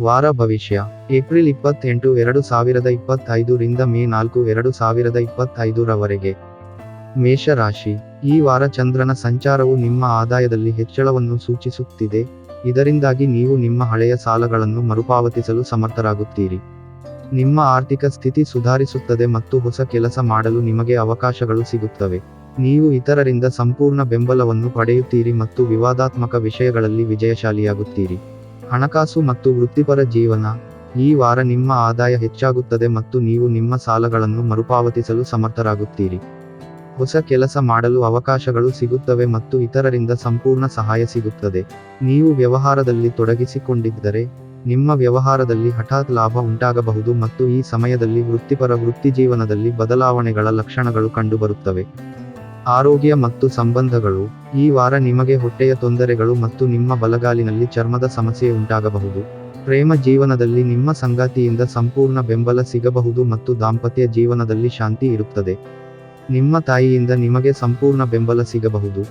ವಾರ ಭವಿಷ್ಯ. ಏಪ್ರಿಲ್ ಇಪ್ಪತ್ತೆಂಟು ಎರಡು ಸಾವಿರದ ಇಪ್ಪತ್ತೈದು ರಿಂದ ಮೇ ನಾಲ್ಕು ಎರಡು ಸಾವಿರದ ಇಪ್ಪತ್ತೈದರವರೆಗೆ ಮೇಷರಾಶಿ. ಈ ವಾರ ಚಂದ್ರನ ಸಂಚಾರವು ನಿಮ್ಮ ಆದಾಯದಲ್ಲಿ ಹೆಚ್ಚಳವನ್ನು ಸೂಚಿಸುತ್ತಿದೆ. ಇದರಿಂದಾಗಿ ನೀವು ನಿಮ್ಮ ಹಳೆಯ ಸಾಲಗಳನ್ನು ಮರುಪಾವತಿಸಲು ಸಮರ್ಥರಾಗುತ್ತೀರಿ. ನಿಮ್ಮ ಆರ್ಥಿಕ ಸ್ಥಿತಿ ಸುಧಾರಿಸುತ್ತದೆ ಮತ್ತು ಹೊಸ ಕೆಲಸ ಮಾಡಲು ನಿಮಗೆ ಅವಕಾಶಗಳು ಸಿಗುತ್ತವೆ. ನೀವು ಇತರರಿಂದ ಸಂಪೂರ್ಣ ಬೆಂಬಲವನ್ನು ಪಡೆಯುತ್ತೀರಿ ಮತ್ತು ವಿವಾದಾತ್ಮಕ ವಿಷಯಗಳಲ್ಲಿ ವಿಜಯಶಾಲಿಯಾಗುತ್ತೀರಿ. ಹಣಕಾಸು ಮತ್ತು ವೃತ್ತಿಪರ ಜೀವನ. ಈ ವಾರ ನಿಮ್ಮ ಆದಾಯ ಹೆಚ್ಚಾಗುತ್ತದೆ ಮತ್ತು ನೀವು ನಿಮ್ಮ ಸಾಲಗಳನ್ನು ಮರುಪಾವತಿಸಲು ಸಮರ್ಥರಾಗುತ್ತೀರಿ. ಹೊಸ ಕೆಲಸ ಮಾಡಲು ಅವಕಾಶಗಳು ಸಿಗುತ್ತವೆ ಮತ್ತು ಇತರರಿಂದ ಸಂಪೂರ್ಣ ಸಹಾಯ ಸಿಗುತ್ತದೆ. ನೀವು ವ್ಯವಹಾರದಲ್ಲಿ ತೊಡಗಿಸಿಕೊಂಡಿದ್ದರೆ, ನಿಮ್ಮ ವ್ಯವಹಾರದಲ್ಲಿ ಹಠಾತ್ ಲಾಭ ಉಂಟಾಗಬಹುದು ಮತ್ತು ಈ ಸಮಯದಲ್ಲಿ ವೃತ್ತಿಪರ ವೃತ್ತಿಜೀವನದಲ್ಲಿ ಬದಲಾವಣೆಗಳ ಲಕ್ಷಣಗಳು ಕಂಡುಬರುತ್ತವೆ. ಆರೋಗ್ಯ ಮತ್ತು ಸಂಬಂಧಗಳು, ಈ ವಾರ ನಿಮಗೆ ಹೊಟ್ಟೆಯ ತೊಂದರೆಗಳು ಮತ್ತು ನಿಮ್ಮ ಬಲಗಾಲಿನಲ್ಲಿ ಚರ್ಮದ ಸಮಸ್ಯೆ ಉಂಟಾಗಬಹುದು. ಪ್ರೇಮ ಜೀವನದಲ್ಲಿ ನಿಮ್ಮ ಸಂಗಾತಿಯಿಂದ ಸಂಪೂರ್ಣ ಬೆಂಬಲ ಸಿಗಬಹುದು ಮತ್ತು ದಾಂಪತ್ಯ ಜೀವನದಲ್ಲಿ ಶಾಂತಿ ಇರುತ್ತದೆ. ನಿಮ್ಮ ತಾಯಿಯಿಂದ ನಿಮಗೆ ಸಂಪೂರ್ಣ ಬೆಂಬಲ ಸಿಗಬಹುದು.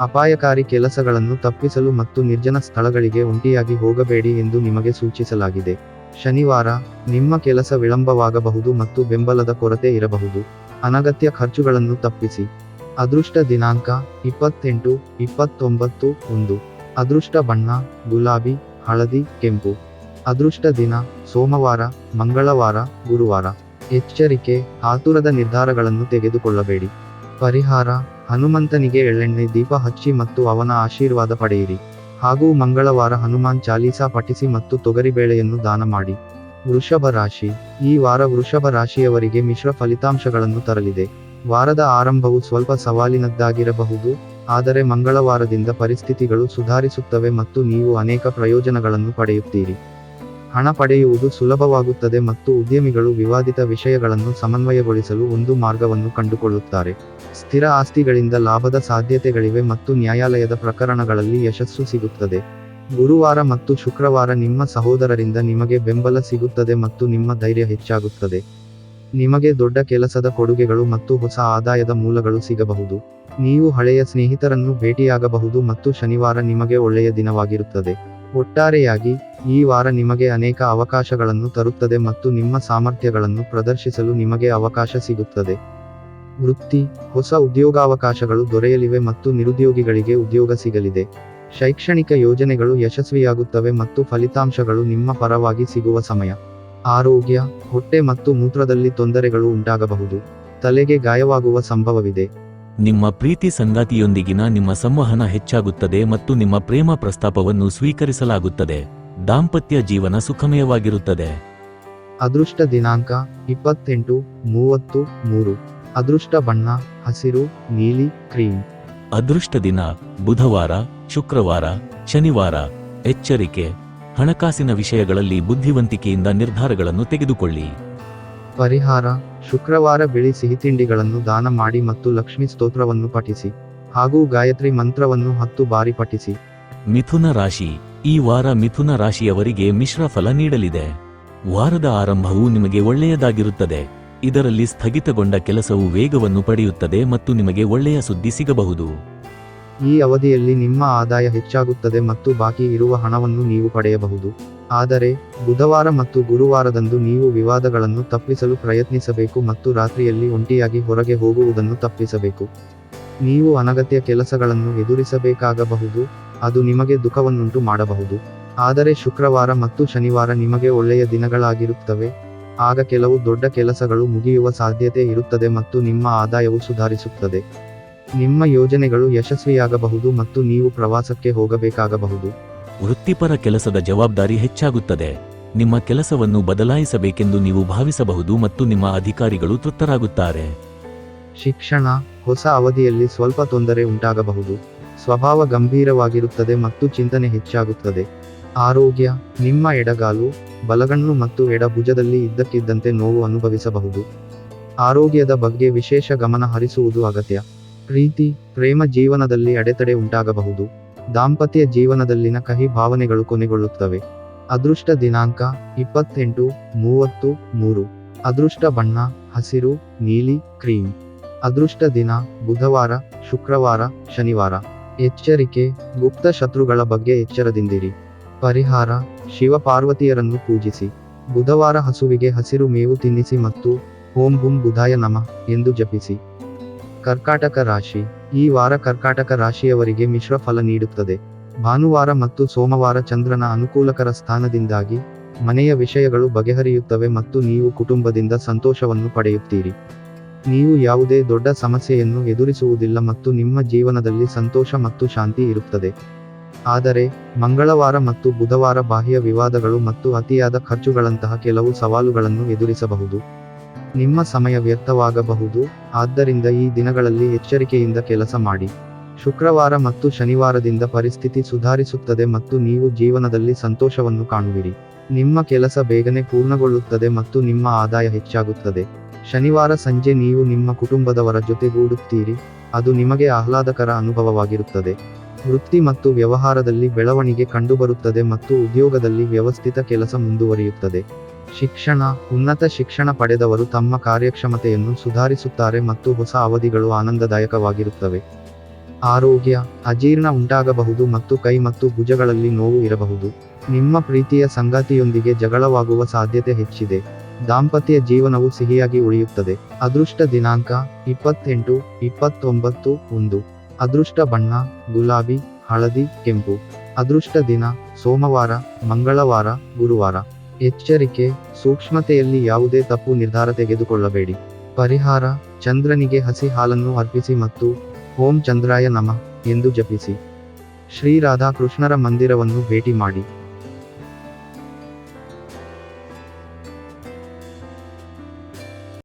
ಅಪಾಯಕಾರಿ ಕೆಲಸಗಳನ್ನು ತಪ್ಪಿಸಲು ಮತ್ತು ನಿರ್ಜನ ಸ್ಥಳಗಳಿಗೆ ಒಂಟಿಯಾಗಿ ಹೋಗಬೇಡಿ ಎಂದು ನಿಮಗೆ ಸೂಚಿಸಲಾಗಿದೆ. ಶನಿವಾರ, ನಿಮ್ಮ ಕೆಲಸ ವಿಳಂಬವಾಗಬಹುದು ಮತ್ತು ಬೆಂಬಲದ ಕೊರತೆ ಇರಬಹುದು. ಅನಗತ್ಯ ಖರ್ಚುಗಳನ್ನು ತಪ್ಪಿಸಿ. ಅದೃಷ್ಟ ದಿನಾಂಕ, ಇಪ್ಪತ್ತೆಂಟು, ಇಪ್ಪತ್ತೊಂಬತ್ತು, ಒಂದು. ಅದೃಷ್ಟ ಬಣ್ಣ, ಗುಲಾಬಿ, ಹಳದಿ, ಕೆಂಪು. ಅದೃಷ್ಟ ದಿನ, ಸೋಮವಾರ, ಮಂಗಳವಾರ, ಗುರುವಾರ. ಎಚ್ಚರಿಕೆ, ಆತುರದ ನಿರ್ಧಾರಗಳನ್ನು ತೆಗೆದುಕೊಳ್ಳಬೇಡಿ. ಪರಿಹಾರ, ಹನುಮಂತನಿಗೆ ಎಳ್ಳೆಣ್ಣೆ ದೀಪ ಹಚ್ಚಿ ಮತ್ತು ಅವನ ಆಶೀರ್ವಾದ ಪಡೆಯಿರಿ. ಹಾಗೂ ಮಂಗಳವಾರ ಹನುಮಾನ್ ಚಾಲೀಸಾ ಪಠಿಸಿ ಮತ್ತು ತೊಗರಿಬೇಳೆಯನ್ನು ದಾನ ಮಾಡಿ. ವೃಷಭ ರಾಶಿ, ಈ ವಾರ ವೃಷಭ ರಾಶಿಯವರಿಗೆ ಮಿಶ್ರ ಫಲಿತಾಂಶಗಳನ್ನು ತರಲಿದೆ. ವಾರದ ಆರಂಭವು ಸ್ವಲ್ಪ ಸವಾಲಿನದ್ದಾಗಿರಬಹುದು, ಆದರೆ ಮಂಗಳವಾರದಿಂದ ಪರಿಸ್ಥಿತಿಗಳು ಸುಧಾರಿಸುತ್ತವೆ ಮತ್ತು ನೀವು ಅನೇಕ ಪ್ರಯೋಜನಗಳನ್ನು ಪಡೆಯುತ್ತೀರಿ. ಹಣ ಪಡೆಯುವುದು ಸುಲಭವಾಗುತ್ತದೆ ಮತ್ತು ಉದ್ಯಮಿಗಳು ವಿವಾದಿತ ವಿಷಯಗಳನ್ನು ಸಮನ್ವಯಗೊಳಿಸಲು ಒಂದು ಮಾರ್ಗವನ್ನು ಕಂಡುಕೊಳ್ಳುತ್ತಾರೆ. ಸ್ಥಿರ ಆಸ್ತಿಗಳಿಂದ ಲಾಭದ ಸಾಧ್ಯತೆಗಳಿವೆ ಮತ್ತು ನ್ಯಾಯಾಲಯದ ಪ್ರಕರಣಗಳಲ್ಲಿ ಯಶಸ್ಸು ಸಿಗುತ್ತದೆ. ಗುರುವಾರ ಮತ್ತು ಶುಕ್ರವಾರ ನಿಮ್ಮ ಸಹೋದರರಿಂದ ನಿಮಗೆ ಬೆಂಬಲ ಸಿಗುತ್ತದೆ ಮತ್ತು ನಿಮ್ಮ ಧೈರ್ಯ ಹೆಚ್ಚಾಗುತ್ತದೆ. ನಿಮಗೆ ದೊಡ್ಡ ಕೆಲಸದ ಕೊಡುಗೆಗಳು ಮತ್ತು ಹೊಸ ಆದಾಯದ ಮೂಲಗಳು ಸಿಗಬಹುದು. ನೀವು ಹಳೆಯ ಸ್ನೇಹಿತರನ್ನು ಭೇಟಿಯಾಗಬಹುದು ಮತ್ತು ಶನಿವಾರ ನಿಮಗೆ ಒಳ್ಳೆಯ ದಿನವಾಗಿರುತ್ತದೆ. ಒಟ್ಟಾರೆಯಾಗಿ, ಈ ವಾರ ನಿಮಗೆ ಅನೇಕ ಅವಕಾಶಗಳನ್ನು ತರುತ್ತದೆ ಮತ್ತು ನಿಮ್ಮ ಸಾಮರ್ಥ್ಯಗಳನ್ನು ಪ್ರದರ್ಶಿಸಲು ನಿಮಗೆ ಅವಕಾಶ ಸಿಗುತ್ತದೆ. ವೃತ್ತಿ, ಹೊಸ ಉದ್ಯೋಗಾವಕಾಶಗಳು ದೊರೆಯಲಿವೆ ಮತ್ತು ನಿರುದ್ಯೋಗಿಗಳಿಗೆ ಉದ್ಯೋಗ ಸಿಗಲಿದೆ. ಶೈಕ್ಷಣಿಕ ಯೋಜನೆಗಳು ಯಶಸ್ವಿಯಾಗುತ್ತವೆ ಮತ್ತು ಫಲಿತಾಂಶಗಳು ನಿಮ್ಮ ಪರವಾಗಿ ಸಿಗುವ ಸಮಯ. ಆರೋಗ್ಯ ಹೊಟ್ಟೆ ಮತ್ತು ಮೂತ್ರದಲ್ಲಿ ತೊಂದರೆಗಳು ಉಂಟಾಗಬಹುದು. ತಲೆಗೆ ಗಾಯವಾಗುವ ಸಂಭವವಿದೆ. ನಿಮ್ಮ ಪ್ರೀತಿ ಸಂಗಾತಿಯೊಂದಿಗಿನ ನಿಮ್ಮ ಸಂವಹನ ಹೆಚ್ಚಾಗುತ್ತದೆ ಮತ್ತು ನಿಮ್ಮ ಪ್ರೇಮ ಪ್ರಸ್ತಾಪವನ್ನು ಸ್ವೀಕರಿಸಲಾಗುತ್ತದೆ. ದಾಂಪತ್ಯ ಜೀವನ ಸುಖಮಯವಾಗಿರುತ್ತದೆ. ಅದೃಷ್ಟ ದಿನಾಂಕ ಇಪ್ಪತ್ತೆಂಟು ಮೂವತ್ತು ಮೂರು. ಅದೃಷ್ಟ ಬಣ್ಣ ಹಸಿರು ನೀಲಿ ಕ್ರೀಮ್. ಅದೃಷ್ಟ ದಿನ ಬುಧವಾರ ಶುಕ್ರವಾರ ಶನಿವಾರ ಎಚ್ಚರಿಕೆ. ಹಣಕಾಸಿನ ವಿಷಯಗಳಲ್ಲಿ ಬುದ್ಧಿವಂತಿಕೆಯಿಂದ ನಿರ್ಧಾರಗಳನ್ನು ತೆಗೆದುಕೊಳ್ಳಿ. ಪರಿಹಾರ ಶುಕ್ರವಾರ ಬಿಳಿ ಸಿಹಿತಿಂಡಿಗಳನ್ನು ದಾನ ಮಾಡಿ ಮತ್ತು ಲಕ್ಷ್ಮಿ ಸ್ತೋತ್ರವನ್ನು ಪಠಿಸಿ ಹಾಗೂ ಗಾಯತ್ರಿ ಮಂತ್ರವನ್ನು ಹತ್ತು ಬಾರಿ ಪಠಿಸಿ. ಮಿಥುನ ರಾಶಿ ಈ ವಾರ ಮಿಥುನ ರಾಶಿಯವರಿಗೆ ಮಿಶ್ರ ಫಲ ನೀಡಲಿದೆ. ವಾರದ ಆರಂಭವು ನಿಮಗೆ ಒಳ್ಳೆಯದಾಗಿರುತ್ತದೆ. ಇದರಲ್ಲಿ ಸ್ಥಗಿತಗೊಂಡ ಕೆಲಸವು ವೇಗವನ್ನು ಪಡೆಯುತ್ತದೆ ಮತ್ತು ನಿಮಗೆ ಒಳ್ಳೆಯ ಸುದ್ದಿ ಸಿಗಬಹುದು. ಈ ಅವಧಿಯಲ್ಲಿ ನಿಮ್ಮ ಆದಾಯ ಹೆಚ್ಚಾಗುತ್ತದೆ ಮತ್ತು ಬಾಕಿ ಇರುವ ಹಣವನ್ನು ನೀವು ಪಡೆಯಬಹುದು. ಆದರೆ, ಬುಧವಾರ ಮತ್ತು ಗುರುವಾರದಂದು ನೀವು ವಿವಾದಗಳನ್ನು ತಪ್ಪಿಸಲು ಪ್ರಯತ್ನಿಸಬೇಕು ಮತ್ತು ರಾತ್ರಿಯಲ್ಲಿ ಒಂಟಿಯಾಗಿ ಹೊರಗೆ ಹೋಗುವುದನ್ನು ತಪ್ಪಿಸಬೇಕು. ನೀವು ಅನಗತ್ಯ ಕೆಲಸಗಳನ್ನು ಎದುರಿಸಬೇಕಾಗಬಹುದು, ಅದು ನಿಮಗೆ ದುಃಖವನ್ನುಂಟು ಮಾಡಬಹುದು. ಆದರೆ ಶುಕ್ರವಾರ ಮತ್ತು ಶನಿವಾರ ನಿಮಗೆ ಒಳ್ಳೆಯ ದಿನಗಳಾಗಿರುತ್ತವೆ. ಆಗ ಕೆಲವು ದೊಡ್ಡ ಕೆಲಸಗಳು ಮುಗಿಯುವ ಸಾಧ್ಯತೆ ಇರುತ್ತದೆ ಮತ್ತು ನಿಮ್ಮ ಆದಾಯವು ಸುಧಾರಿಸುತ್ತದೆ. ನಿಮ್ಮ ಯೋಜನೆಗಳು ಯಶಸ್ವಿಯಾಗಬಹುದು ಮತ್ತು ನೀವು ಪ್ರವಾಸಕ್ಕೆ ಹೋಗಬೇಕಾಗಬಹುದು. ವೃತ್ತಿಪರ ಕೆಲಸದ ಜವಾಬ್ದಾರಿ ಹೆಚ್ಚಾಗುತ್ತದೆ. ನಿಮ್ಮ ಕೆಲಸವನ್ನು ಬದಲಾಯಿಸಬೇಕೆಂದು ನೀವು ಭಾವಿಸಬಹುದು ಮತ್ತು ನಿಮ್ಮ ಅಧಿಕಾರಿಗಳು ತೃಪ್ತರಾಗುತ್ತಾರೆ. ಶಿಕ್ಷಣ ಹೊಸ ಅವಧಿಯಲ್ಲಿ ಸ್ವಲ್ಪ ತೊಂದರೆ ಉಂಟಾಗಬಹುದು. ಸ್ವಭಾವ ಗಂಭೀರವಾಗಿರುತ್ತದೆ ಮತ್ತು ಚಿಂತನೆ ಹೆಚ್ಚಾಗುತ್ತದೆ. ಆರೋಗ್ಯ ನಿಮ್ಮ ಎಡಗಾಲು ಬಲಗಣ್ಣು ಮತ್ತು ಎಡ ಭುಜದಲ್ಲಿ ಇದ್ದಕ್ಕಿದ್ದಂತೆ ನೋವು ಅನುಭವಿಸಬಹುದು. ಆರೋಗ್ಯದ ಬಗ್ಗೆ ವಿಶೇಷ ಗಮನ ಹರಿಸುವುದು ಅಗತ್ಯ. ಪ್ರೀತಿ, ಪ್ರೇಮ ಜೀವನದಲ್ಲಿ ಅಡೆತಡೆ ಉಂಟಾಗಬಹುದು. ದಾಂಪತ್ಯ ಜೀವನದಲ್ಲಿನ ಕಹಿ ಭಾವನೆಗಳು ಕೊನೆಗೊಳ್ಳುತ್ತವೆ. ಅದೃಷ್ಟ ದಿನಾಂಕ, ಇಪ್ಪತ್ತೆಂಟು, ಮೂವತ್ತು, ಮೂರು. ಅದೃಷ್ಟ ಬಣ್ಣ, ಹಸಿರು, ನೀಲಿ, ಕ್ರೀಮ್. ಅದೃಷ್ಟ ದಿನ, ಬುಧವಾರ, ಶುಕ್ರವಾರ, ಶನಿವಾರ. ಎಚ್ಚರಿಕೆ, ಗುಪ್ತ ಶತ್ರುಗಳ ಬಗ್ಗೆ ಎಚ್ಚರದಿಂದಿರಿ. ಪರಿಹಾರ ಶಿವ ಪಾರ್ವತಿಯರನ್ನು ಪೂಜಿಸಿ. ಬುಧವಾರ ಹಸುವಿಗೆ ಹಸಿರು ಮೇವು ತಿನ್ನಿಸಿ ಮತ್ತು ಓಂ ಬುಂ ಬುಧಾಯ ನಮಃ ಎಂದು ಜಪಿಸಿ. ಕರ್ಕಾಟಕ ರಾಶಿ. ಈ ವಾರ ಕರ್ಕಾಟಕ ರಾಶಿಯವರಿಗೆ ಮಿಶ್ರ ಫಲ ನೀಡುತ್ತದೆ. ಭಾನುವಾರ ಮತ್ತು ಸೋಮವಾರ ಚಂದ್ರನ ಅನುಕೂಲಕರ ಸ್ಥಾನದಿಂದಾಗಿ ಮನೆಯ ವಿಷಯಗಳು ಬಗೆಹರಿಯುತ್ತವೆ ಮತ್ತು ನೀವು ಕುಟುಂಬದಿಂದ ಸಂತೋಷವನ್ನು ಪಡೆಯುತ್ತೀರಿ. ನೀವು ಯಾವುದೇ ದೊಡ್ಡ ಸಮಸ್ಯೆಯನ್ನು ಎದುರಿಸುವುದಿಲ್ಲ ಮತ್ತು ನಿಮ್ಮ ಜೀವನದಲ್ಲಿ ಸಂತೋಷ ಮತ್ತು ಶಾಂತಿ ಇರುತ್ತದೆ. ಆದರೆ, ಮಂಗಳವಾರ ಮತ್ತು ಬುಧವಾರ ಬಾಹ್ಯ ವಿವಾದಗಳು ಮತ್ತು ಅತಿಯಾದ ಖರ್ಚುಗಳಂತಹ ಕೆಲವು ಸವಾಲುಗಳನ್ನು ಎದುರಿಸಬಹುದು. ನಿಮ್ಮ ಸಮಯ ವ್ಯರ್ಥವಾಗಬಹುದು. ಆದ್ದರಿಂದ ಈ ದಿನಗಳಲ್ಲಿ ಎಚ್ಚರಿಕೆಯಿಂದ ಕೆಲಸ ಮಾಡಿ. ಶುಕ್ರವಾರ ಮತ್ತು ಶನಿವಾರದಿಂದ ಪರಿಸ್ಥಿತಿ ಸುಧಾರಿಸುತ್ತದೆ ಮತ್ತು ನೀವು ಜೀವನದಲ್ಲಿ ಸಂತೋಷವನ್ನು ಕಾಣುವಿರಿ. ನಿಮ್ಮ ಕೆಲಸ ಬೇಗನೆ ಪೂರ್ಣಗೊಳ್ಳುತ್ತದೆ ಮತ್ತು ನಿಮ್ಮ ಆದಾಯ ಹೆಚ್ಚಾಗುತ್ತದೆ. ಶನಿವಾರ ಸಂಜೆ ನೀವು ನಿಮ್ಮ ಕುಟುಂಬದವರ ಜೊತೆಗೂಡುತ್ತೀರಿ ಅದು ನಿಮಗೆ ಆಹ್ಲಾದಕರ ಅನುಭವವಾಗಿರುತ್ತದೆ. ವೃತ್ತಿ ಮತ್ತು ವ್ಯವಹಾರದಲ್ಲಿ ಬೆಳವಣಿಗೆ ಕಂಡುಬರುತ್ತದೆ ಮತ್ತು ಉದ್ಯೋಗದಲ್ಲಿ ವ್ಯವಸ್ಥಿತ ಕೆಲಸ ಮುಂದುವರಿಯುತ್ತದೆ. ಶಿಕ್ಷಣ, ಉನ್ನತ ಶಿಕ್ಷಣ ಪಡೆದವರು ತಮ್ಮ ಕಾರ್ಯಕ್ಷಮತೆಯನ್ನು ಸುಧಾರಿಸುತ್ತಾರೆ ಮತ್ತು ಹೊಸ ಅವಧಿಗಳು ಆನಂದದಾಯಕವಾಗಿರುತ್ತವೆ. ಆರೋಗ್ಯ, ಅಜೀರ್ಣ ಉಂಟಾಗಬಹುದು ಮತ್ತು ಕೈ ಮತ್ತು ಭುಜಗಳಲ್ಲಿ ನೋವು ಇರಬಹುದು. ನಿಮ್ಮ ಪ್ರೀತಿಯ ಸಂಗಾತಿಯೊಂದಿಗೆ ಜಗಳವಾಗುವ ಸಾಧ್ಯತೆ ಹೆಚ್ಚಿದೆ. ದಾಂಪತ್ಯ ಜೀವನವು ಸಿಹಿಯಾಗಿ ಉಳಿಯುತ್ತದೆ. ಅದೃಷ್ಟ ದಿನಾಂಕ, ಇಪ್ಪತ್ತೆಂಟು, ಇಪ್ಪತ್ತೊಂಬತ್ತು, ಒಂದು. ಅದೃಷ್ಟ ಬಣ್ಣ, ಗುಲಾಬಿ, ಹಳದಿ, ಕೆಂಪು. ಅದೃಷ್ಟ ದಿನ, ಸೋಮವಾರ, ಮಂಗಳವಾರ, ಗುರುವಾರ. ಎಚ್ಚರಿಕೆ, ಸೂಕ್ಷ್ಮತೆಯಲ್ಲಿ ಯಾವುದೇ ತಪ್ಪು ನಿರ್ಧಾರ ತೆಗೆದುಕೊಳ್ಳಬೇಡಿ. ಪರಿಹಾರ, ಚಂದ್ರನಿಗೆ ಹಸಿ ಹಾಲನ್ನು ಅರ್ಪಿಸಿ ಮತ್ತು ಓಂ ಚಂದ್ರಾಯ ನಮಃ ಎಂದು ಜಪಿಸಿ. ಶ್ರೀ ರಾಧಾಕೃಷ್ಣರ ಮಂದಿರವನ್ನು ಭೇಟಿ ಮಾಡಿ.